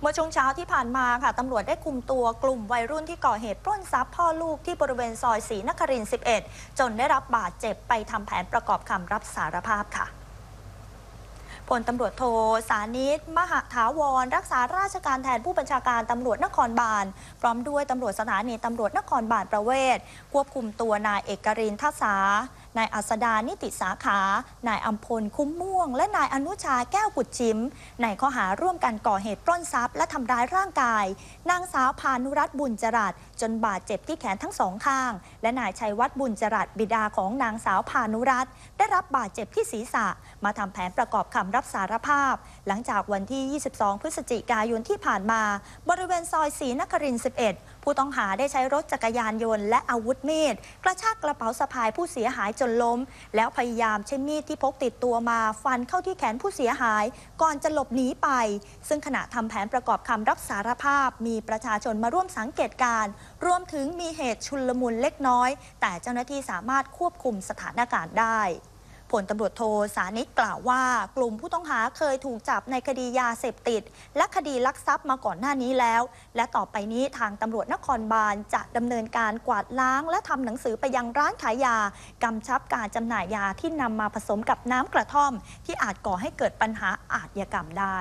เมื่อช่วงเช้าที่ผ่านมาค่ะตำรวจได้คุมตัวกลุ่มวัยรุ่นที่ก่อเหตุปล้นทรัพย์พ่อลูกที่บริเวณซอยศรีนครินทร์11 จนได้รับบาดเจ็บไปทำแผนประกอบคำรับสารภาพค่ะพลตำรวจโทสานิต มหาถาวร รักษาราชการแทนผู้บัญชาการตำรวจนครบาล พร้อมด้วยตำรวจสถานีตำรวจนครบาลประเวศ ควบคุมตัวนายเอกรินทัศา นายอัสดานิติสาขา นายอัมพลคุ้มม่วง และนายอนุชาแก้วกุดชิม ในข้อหาร่วมกันก่อเหตุปล้นทรัพย์และทำร้ายร่างกาย นางสาวพานุรัตน์บุญจรัสจนบาดเจ็บที่แขนทั้งสองข้าง และนายชัยวัฒน์บุญจรัสบิดาของนางสาวพานุรัตน์ได้รับบาดเจ็บที่ศีรษะ มาทำแผนประกอบคำรับสารภาพ หลังจากวันที่ 22 พฤศจิกายนที่ผ่านมา บริเวณซอยศรีนครินทร์11 ผู้ต้องหาได้ใช้รถจักรยานยนต์และอาวุธมีดกระชากกระเป๋าสะพายผู้เสียหายจนล้ม แล้วพยายามใช้มีดที่พกติดตัวมา ฟันเข้าที่แขนผู้เสียหาย ก่อนจะหลบหนีไป ซึ่งขณะทำแผนประกอบคำรับสารภาพ มีประชาชนมาร่วมสังเกตการ รวมถึงมีเหตุชุลมุนเล็กน้อย แต่เจ้าหน้าที่สามารถควบคุมสถานการณ์ได้ ผลตำรวจโทสานิตกล่าวว่า กลุ่มผู้ต้องหาเคยถูกจับในคดียาเสพติด และคดีลักทรัพย์มาก่อนหน้านี้แล้ว และต่อไปนี้ทางตำรวจนครบาลจะดำเนินการกวาดล้าง และทำหนังสือไปยังร้านขายยากำชับการจำหน่ายยาที่นำมาผสมกับน้ำกระท่อม ที่อาจก่อให้เกิดปัญหาอาชญากรรมได้